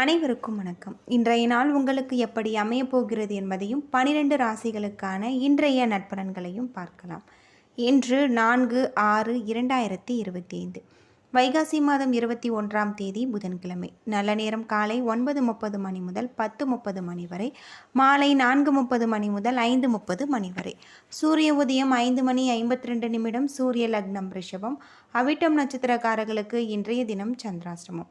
அனைவருக்கும் வணக்கம். இன்றைய நாள் உங்களுக்கு எப்படி அமையப் போகிறது என்பதையும் பனிரெண்டு ராசிகளுக்கான இன்றைய நட்பலன்களையும் பார்க்கலாம். இன்று நான்கு ஆறு இரண்டாயிரத்தி இருபத்தி ஐந்து வைகாசி மாதம் இருபத்தி ஒன்றாம் தேதி புதன்கிழமை. நல்ல நேரம் காலை ஒன்பது முப்பது மணி முதல் பத்து முப்பது மணி வரை மாலை நான்கு முப்பது மணி முதல் ஐந்து முப்பது மணி வரை. சூரிய உதயம் ஐந்து மணி ஐம்பத்தி ரெண்டு நிமிடம் சூரிய லக்னம் ரிஷபம் அவிட்டம் நட்சத்திரக்காரர்களுக்கு இன்றைய தினம் சந்திராசிரமம்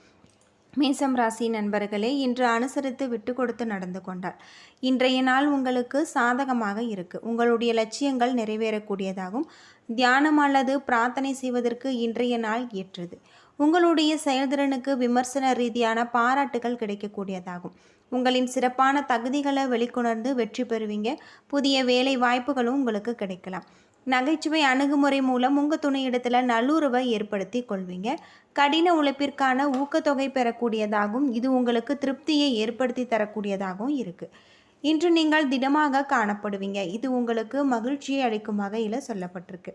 மேசம் ராசி நண்பர்களே இன்று அனுசரித்து விட்டு கொடுத்து நடந்து கொண்டால் இன்றைய நாள் உங்களுக்கு சாதகமாக இருக்கு. உங்களுடைய லட்சியங்கள் நிறைவேறக்கூடியதாகும். தியானம் அல்லது பிரார்த்தனை செய்வதற்கு இன்றைய நாள் ஏற்றது. உங்களுடைய செயல்திறனுக்கு விமர்சன ரீதியான பாராட்டுகள் கிடைக்கக்கூடியதாகும். உங்களின் சிறப்பான தகுதிகளை வெளிக்கொணர்ந்து வெற்றி பெறுவீங்க. புதிய வேலை வாய்ப்புகளும் உங்களுக்கு கிடைக்கலாம். நகைச்சுவை அணுகுமுறை மூலம் உங்கள் துணையிடத்தில் நல்லுறவை ஏற்படுத்தி கொள்வீங்க. கடின உழைப்பிற்கான ஊக்கத்தொகை பெறக்கூடியதாகவும் இது உங்களுக்கு திருப்தியை ஏற்படுத்தி தரக்கூடியதாகவும் இருக்குது இன்று நீங்கள் திடமாக காணப்படுவீங்க. இது உங்களுக்கு மகிழ்ச்சியை அளிக்கும் வகையில் சொல்லப்பட்டிருக்கு.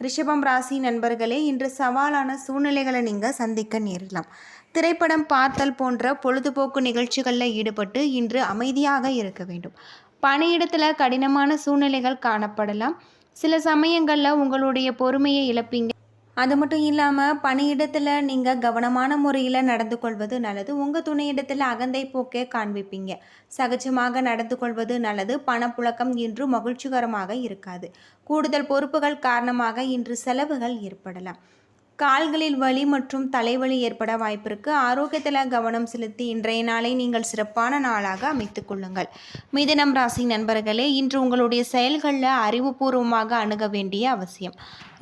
ரிஷபம் ராசி நண்பர்களே இன்று சவாலான சூழ்நிலைகளை நீங்கள் சந்திக்க நேரலாம் திரைப்படம் பார்த்தல் போன்ற பொழுதுபோக்கு நிகழ்ச்சிகளில் ஈடுபட்டு இன்று அமைதியாக இருக்க வேண்டும். பணியிடத்தில் கடினமான சூழ்நிலைகள் காணப்படலாம். சில சமயங்களில் உங்களுடைய பொறுமையை இழப்பீங்க. அது மட்டும் இல்லாமல் பணியிடத்தில் நீங்கள் கவனமான முறையில் நடந்து கொள்வது நல்லது. உங்கள் துணையிடத்தில் அகந்தை போக்கே காண்பிப்பீங்க. சகஜமாக நடந்து கொள்வது நல்லது. பணப்புழக்கம் இன்று மகிழ்ச்சிகரமாக இருக்காது. கூடுதல் பொறுப்புகள் காரணமாக இன்று செலவுகள் ஏற்படலாம். கால்களில் வலி மற்றும் தலைவலி ஏற்பட வாய்ப்பிருக்கு. ஆரோக்கியத்தில் கவனம் செலுத்தி இன்றைய நாளை நீங்கள் சிறப்பான நாளாக அமைத்துக் கொள்ளுங்கள். மிதினம் ராசி நண்பர்களே இன்று உங்களுடைய செயல்களில் அறிவுபூர்வமாக அணுக வேண்டிய அவசியம்.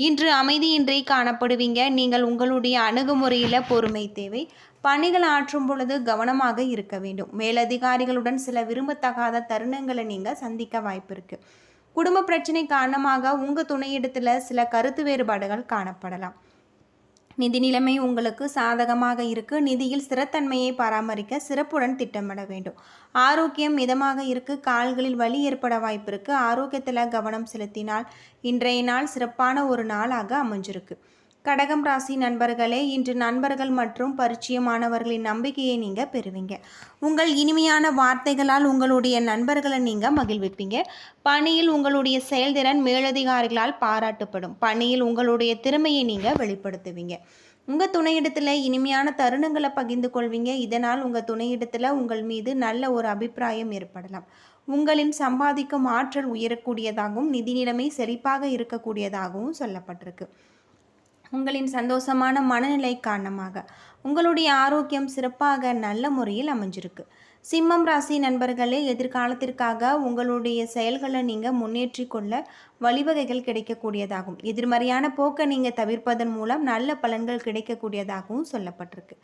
இன்று அமைதியின்றி காணப்படுவீங்க. நீங்கள் உங்களுடைய அணுகுமுறையில் பொறுமை தேவை. பணிகள் ஆற்றும் பொழுது கவனமாக இருக்க வேண்டும். மேலதிகாரிகளுடன் சில விரும்பத்தகாத தருணங்களை நீங்கள் சந்திக்க வாய்ப்பு இருக்குது குடும்ப பிரச்சனை காரணமாக உங்கள் துணையிடத்தில் சில கருத்து வேறுபாடுகள் காணப்படலாம். நிதி நிலைமை உங்களுக்கு சாதகமாக இருக்கு. நிதியில் ஸ்திரத்தன்மையை பராமரிக்க சிறப்புடன் திட்டமிட வேண்டும். ஆரோக்கியம் மிதமாக இருக்கு. கால்களில் வலி ஏற்பட வாய்ப்பு இருக்கு. ஆரோக்கியத்தில் கவனம் செலுத்தினால் இன்றைய நாள் சிறப்பான ஒரு நாளாக அமைஞ்சிருக்கு. கடகம் ராசி நண்பர்களே இன்று நண்பர்கள் மற்றும் பரிச்சயமானவர்களின் நம்பிக்கையை நீங்கள் பெறுவீங்க. உங்கள் இனிமையான வார்த்தைகளால் உங்களுடைய நண்பர்களை நீங்கள் மகிழ்விப்பீங்க. பணியில் உங்களுடைய செயல்திறன் மேலதிகாரிகளால் பாராட்டப்படும். பணியில் உங்களுடைய திறமையை நீங்கள் வெளிப்படுத்துவீங்க. உங்கள் துணையிடத்தில் இனிமையான தருணங்களை பகிர்ந்து கொள்வீங்க. இதனால் உங்கள் துணையிடத்தில் உங்கள் மீது நல்ல ஒரு அபிப்பிராயம் ஏற்படலாம். உங்களின் சம்பாதிக்கும் ஆற்றல் உயரக்கூடியதாகவும் நிதி நிலைமை செழிப்பாக இருக்கக்கூடியதாகவும் சொல்லப்பட்டிருக்கு. உங்களின் சந்தோஷமான மனநிலை காரணமாக உங்களுடைய ஆரோக்கியம் சிறப்பாக நல்ல முறையில் அமைஞ்சிருக்கு. சிம்மம் ராசி நண்பர்களே எதிர்காலத்திற்காக உங்களுடைய செயல்களை நீங்கள் முன்னேற்றி கொள்ள வழிவகைகள் கிடைக்கக்கூடியதாகும். எதிர்மறையான போக்கை நீங்கள் தவிர்ப்பதன் மூலம் நல்ல பலன்கள் கிடைக்கக்கூடியதாகவும் சொல்லப்பட்டிருக்கு.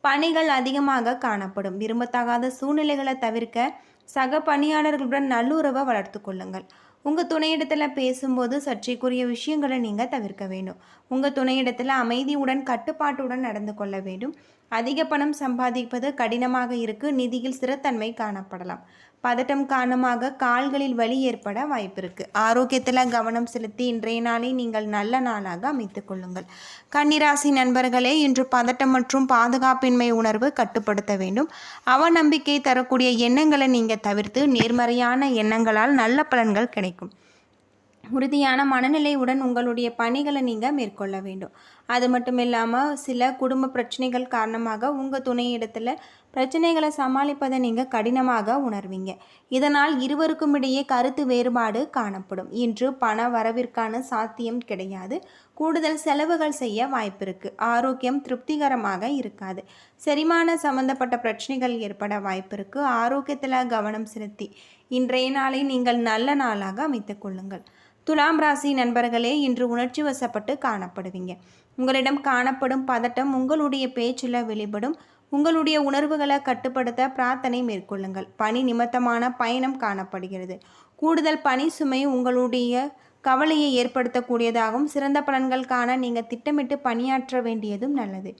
பணிகள் அதிகமாக காணப்படும். விரும்பத்தகாத சூழ்நிலைகளை தவிர்க்க சக பணியாளர்களுடன் நல்லுறவை வளர்த்து கொள்ளுங்கள். உங்கள் துணையிடத்தில் பேசும்போது சர்ச்சைக்குரிய விஷயங்களை நீங்கள் தவிர்க்க வேண்டும். உங்கள் துணையிடத்தில் அமைதியுடன் கட்டுப்பாட்டுடன் நடந்து கொள்ள வேண்டும். அதிக பணம் சம்பாதிப்பது கடினமாக இருக்கு. நிதியில் ஸ்திரத்தன்மை காணப்படலாம். பதட்டம் காரணமாக கால்களில் வலி ஏற்பட வாய்ப்பிருக்கு. ஆரோக்கியத்தில் கவனம் செலுத்தி இன்றைய நாளை நீங்கள் நல்ல நாளாக அமைத்துக் கொள்ளுங்கள். கன்னிராசி நண்பர்களே இன்று பதட்டம் மற்றும் பாதுகாப்பின்மை உணர்வு கட்டுப்படுத்த வேண்டும். அவநம்பிக்கை தரக்கூடிய எண்ணங்களை நீங்கள் தவிர்த்து நேர்மறையான எண்ணங்களால் நல்ல பலன்கள் கிடைக்கும். உறுதியான மனநிலையுடன் உங்களுடைய பணிகளை நீங்கள் மேற்கொள்ள வேண்டும். அது மட்டும் இல்லாமல் சில குடும்ப பிரச்சனைகள் காரணமாக உங்கள் துணையிடத்தில் பிரச்சனைகளை சமாளிப்பதை நீங்கள் கடினமாக உணர்வீங்க. இதனால் இருவருக்கும் இடையே கருத்து வேறுபாடு காணப்படும். இன்று பண வரவிற்கான சாத்தியம் கிடையாது. கூடுதல் செலவுகள் செய்ய வாய்ப்பிருக்கு. ஆரோக்கியம் திருப்திகரமாக இருக்காது. செரிமான சம்பந்தப்பட்ட பிரச்சனைகள் ஏற்பட வாய்ப்பிருக்கு. ஆரோக்கியத்தில் கவனம் செலுத்தி இன்றைய நாளை நீங்கள் நல்ல நாளாக அமைத்துக் கொள்ளுங்கள். துலாம் ராசி நண்பர்களே இன்று உணர்ச்சி வசப்பட்டு காணப்படுவீங்க. உங்களிடம் காணப்படும் பதட்டம் உங்களுடைய பேச்சில் வெளிப்படும். உங்களுடைய உணர்வுகளை கட்டுப்படுத்த பிரார்த்தனை மேற்கொள்ளுங்கள். பணி நிமித்தமான பயணம் காணப்படுகிறது. கூடுதல் பணி சுமை உங்களுடைய கவலையை ஏற்படுத்தக்கூடியதாகவும் சிறந்த பலன்கள் காண நீங்கள் திட்டமிட்டு பணியாற்ற வேண்டியதும் நல்லது.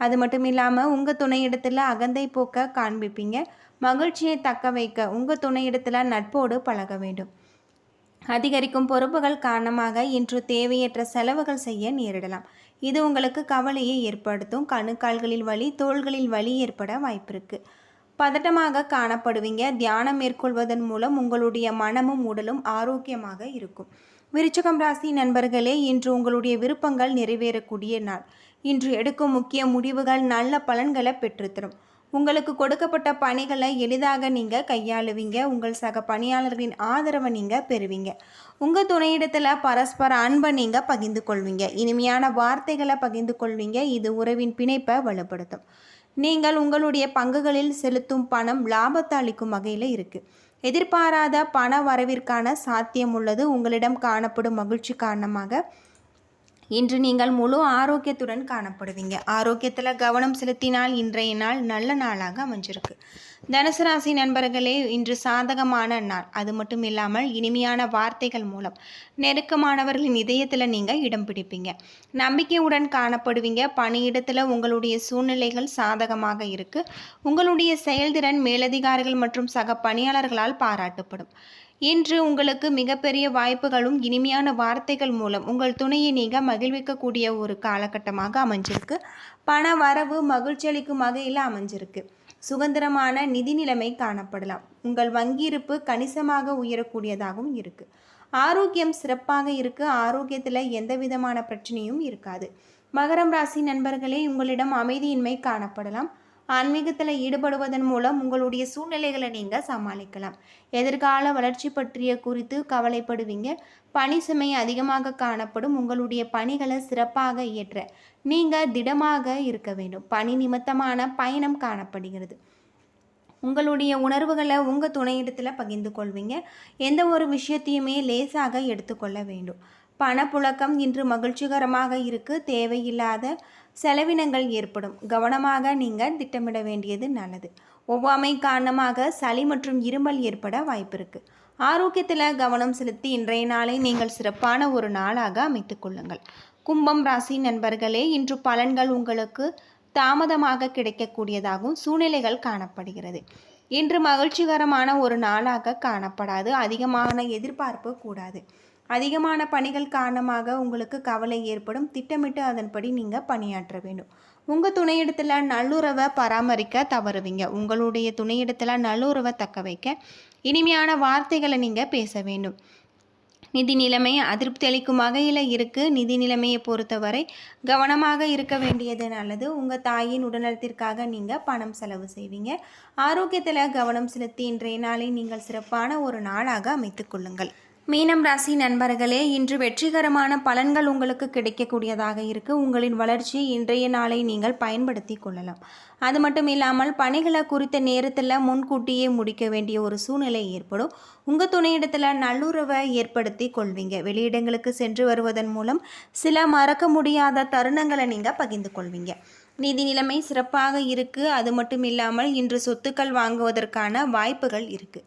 அது மட்டும் இல்லாமல் உங்கள் துணையிடத்தில் அகந்தை போக்க காண்பிப்பீங்க. மகிழ்ச்சியை தக்க வைக்க உங்கள் துணையிடத்தில் நட்போடு பழக வேண்டும். அதிகரிக்கும் பொறுப்புகள் காரணமாக இன்று தேவையற்ற செலவுகள் செய்ய நேரிடலாம். இது உங்களுக்கு கவலையை ஏற்படுத்தும். கணுக்கால்களில் வலி தோள்களில் வலி ஏற்பட வாய்ப்பிருக்கு. பதட்டமாக காணப்படுவீங்க. தியானம் மேற்கொள்வதன் மூலம் உங்களுடைய மனமும் உடலும் ஆரோக்கியமாக இருக்கும். விருச்சகம் ராசி நண்பர்களே இன்று உங்களுடைய விருப்பங்கள் நிறைவேறக்கூடிய நாள். இன்று எடுக்கும் முக்கிய முடிவுகள் நல்ல பலன்களை பெற்றுத்தரும். உங்களுக்கு கொடுக்கப்பட்ட பணிகளை எளிதாக நீங்கள் கையாளுவீங்க. உங்கள் சக பணியாளர்களின் ஆதரவை நீங்கள் பெறுவீங்க. உங்கள் துணையிடத்தில் பரஸ்பர அன்பை நீங்கள் பகிர்ந்து கொள்வீங்க. இனிமையான வார்த்தைகளை பகிர்ந்து கொள்வீங்க. இது உறவின் பிணைப்பை வலுப்படுத்தும். நீங்கள் உங்களுடைய பங்குகளில் செலுத்தும் பணம் லாபத்தை அளிக்கும் வகையில் இருக்குது எதிர்பாராத பண வரவிற்கான சாத்தியம் உள்ளது. உங்களிடம் காணப்படும் மகிழ்ச்சி காரணமாக இன்று நீங்கள் முழு ஆரோக்கியத்துடன் காணப்படுவீங்க. ஆரோக்கியத்தில் கவனம் செலுத்தினால் இன்றைய நாள் நல்ல நாளாக அமைஞ்சிருக்கு. தனுசு ராசி நண்பர்களே இன்று சாதகமான நாள். அது மட்டும் இல்லாமல் இனிமையான வார்த்தைகள் மூலம் நெருக்கமானவர்களின் இதயத்தில் நீங்கள் இடம் பிடிப்பீங்க. நம்பிக்கையுடன் காணப்படுவீங்க. பணியிடத்தில் உங்களுடைய சூழ்நிலைகள் சாதகமாக இருக்குது உங்களுடைய செயல்திறன் மேலதிகாரிகள் மற்றும் சக பணியாளர்களால் பாராட்டப்படும். இன்று உங்களுக்கு மிகப்பெரிய வாய்ப்புகளும் இனிமையான வார்த்தைகள் மூலம் உங்கள் துணையை நீங்கள் மகிழ்விக்கக்கூடிய ஒரு காலகட்டமாக அமைஞ்சிருக்கு. பண வரவு மகிழ்ச்சி அளிக்கும் வகையில் அமைஞ்சிருக்கு. சுதந்திரமான நிதி நிலைமை காணப்படலாம். உங்கள் வங்கி இருப்பு கணிசமாக உயரக்கூடியதாகவும் இருக்குது ஆரோக்கியம் சிறப்பாக இருக்குது ஆரோக்கியத்தில் எந்த விதமான பிரச்சனையும் இருக்காது. மகரம் ராசி நண்பர்களே உங்களிடம் அமைதியின்மை காணப்படலாம். ஆன்மீகத்தில் ஈடுபடுவதன் மூலம் உங்களுடைய சூழ்நிலைகளை நீங்கள் சமாளிக்கலாம். எதிர்கால வளர்ச்சி பற்றிய குறித்து கவலைப்படுவீங்க. பணி சுமை அதிகமாக காணப்படும். உங்களுடைய பணிகளை சிறப்பாக இயற்ற நீங்கள் திடமாக இருக்க வேண்டும். பணி நிமித்தமான பயணம் காணப்படுகிறது. உங்களுடைய உணர்வுகளை உங்கள் துணையிடத்தில் பகிர்ந்து கொள்வீங்க. எந்த ஒரு விஷயத்தையுமே லேசாக எடுத்துக்கொள்ள வேண்டும். பணப்புழக்கம் இன்று மகிழ்ச்சிகரமாக இருக்கு. தேவையில்லாத செலவினங்கள் ஏற்படும். கவனமாக நீங்கள் திட்டமிட வேண்டியது நல்லது. ஒவ்வாமை காரணமாக சளி மற்றும் இருமல் ஏற்பட வாய்ப்பு இருக்குது ஆரோக்கியத்தில் கவனம் செலுத்தி இன்றைய நாளை நீங்கள் சிறப்பான ஒரு நாளாக அமைத்துக்கொள்ளுங்கள் கும்பம் ராசி நண்பர்களே இன்று பலன்கள் உங்களுக்கு தாமதமாக கிடைக்கக்கூடியதாகவும் சூழ்நிலைகள் காணப்படுகிறது. இன்று மகிழ்ச்சிகரமான ஒரு நாளாக காணப்படாது. அதிகமான எதிர்பார்ப்பு கூடாது. அதிகமான பணிகள் காரணமாக உங்களுக்கு கவலை ஏற்படும். திட்டமிட்டு அதன்படி நீங்கள் பணியாற்ற வேண்டும். உங்கள் துணையிடத்தில் நல்லுறவை பராமரிக்க தவறுவீங்க. உங்களுடைய துணையிடத்தில் நல்லுறவை தக்க வைக்க இனிமையான வார்த்தைகளை நீங்கள் பேச வேண்டும். நிதி நிலைமை அதிருப்தி அளிக்கும் வகையில் இருக்குது நிதி நிலைமையை பொறுத்தவரை கவனமாக இருக்க வேண்டியது நல்லது. உங்கள் தாயின் உடல்நலத்திற்காக நீங்கள் பணம் செலவு செய்வீங்க. ஆரோக்கியத்தில் கவனம் செலுத்தி இன்றைய நாளை நீங்கள் சிறப்பான ஒரு நாளாக அமைத்துக்கொள்ளுங்கள் மீனம் ராசி நண்பர்களே இன்று வெற்றிகரமான பலன்கள் உங்களுக்கு கிடைக்கக்கூடியதாக இருக்குது உங்களின் வளர்ச்சி இன்றைய நாளை நீங்கள் பயன்படுத்தி கொள்ளலாம். அது மட்டும் இல்லாமல் பணிகளை குறித்த நேரத்தில் முன்கூட்டியே முடிக்க வேண்டிய ஒரு சூழ்நிலை ஏற்படும். உங்கள் துணையிடத்தில் நல்லுறவை ஏற்படுத்தி கொள்வீங்க. வெளியிடங்களுக்கு சென்று வருவதன் மூலம் சில மறக்க முடியாத தருணங்களை நீங்கள் பகிர்ந்து கொள்வீங்க. நிதி நிலைமை சிறப்பாக இருக்குது அது மட்டும் இல்லாமல் இன்று சொத்துக்கள் வாங்குவதற்கான வாய்ப்புகள் இருக்குது